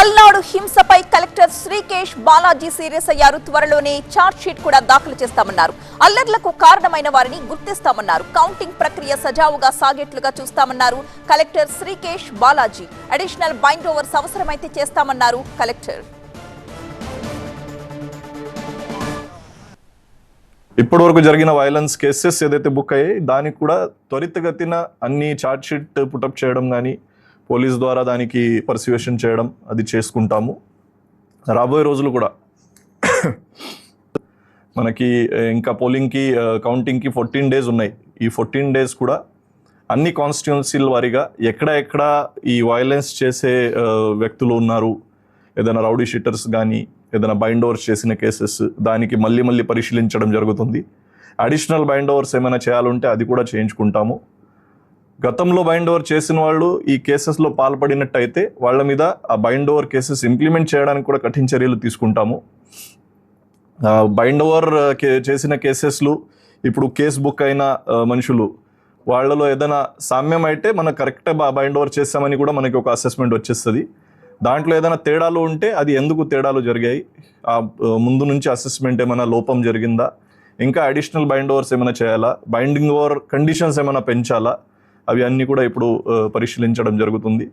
పల్నాడు హింసపై collector Srikesh Balaji serious అయ్యారు. త్వరలోనే ఛార్జ్ షీట్ కూడా దాఖలు చేస్తామన్నారు. అల్లర్లకు కారణమైన వారిని గుర్తిస్తామన్నారు. కౌంటింగ్ ప్రక్రియ సజావుగా సాగేట్లుగా చూస్తామన్నారు collector Srikesh Balaji. Additional bind overs అవసరమైతే చేస్తామన్నారు కలెక్టర్. ఇప్పటి వరకు జరిగిన వైలెన్స్ కేసెస్ ఏదైతే బుక్ అయ్యాయి దానికి కూడా త్వరితగతిన అన్ని ఛార్జ్ షీట్ పుటప్ చేయడం కానీ పోలీస్ ద్వారా దానికి పర్సివేషన్ చేయడం అది చేసుకుంటాము. రాబోయే రోజులు కూడా మనకి ఇంకా పోలింగ్కి కౌంటింగ్కి ఫోర్టీన్ డేస్ ఉన్నాయి. ఈ ఫోర్టీన్ డేస్ కూడా అన్ని కాన్స్టిట్యున్సీల వారీగా ఎక్కడ ఎక్కడ ఈ వైలెన్స్ చేసే వ్యక్తులు ఉన్నారు ఏదైనా రౌడీ షీటర్స్ కానీ ఏదైనా బైండ్ ఓవర్స్ చేసిన కేసెస్ దానికి మళ్ళీ మళ్ళీ పరిశీలించడం జరుగుతుంది. అడిషనల్ బైండ్ ఓవర్స్ ఏమైనా చేయాలంటే అది కూడా చేయించుకుంటాము. గతంలో బైండ్ ఓవర్ చేసిన వాళ్ళు ఈ కేసెస్లో పాల్పడినట్టయితే వాళ్ళ మీద ఆ బైండ్ ఓవర్ కేసెస్ ఇంప్లిమెంట్ చేయడానికి కూడా కఠిన చర్యలు తీసుకుంటాము. బైండ్ ఓవర్ చేసిన కేసెస్లు ఇప్పుడు కేస్ బుక్ అయిన మనుషులు వాళ్ళలో ఏదైనా సామ్యం అయితే మనం కరెక్ట్గా బైండ్ ఓవర్ చేస్తామని కూడా మనకి ఒక అసెస్మెంట్ వచ్చేస్తుంది. దాంట్లో ఏదైనా తేడాలు ఉంటే అది ఎందుకు తేడాలు జరిగాయి? ఆ ఆ, ముందు నుంచి అసెస్మెంట్ ఏమైనా లోపం జరిగిందా? ఇంకా అడిషనల్ బైండ్ ఓవర్స్ ఏమైనా చేయాలా? బైండింగ్ ఓవర్ కండిషన్స్ ఏమైనా పెంచాలా? అవి అన్నీ కూడా ఇప్పుడు పరిశీలించడం జరుగుతుంది.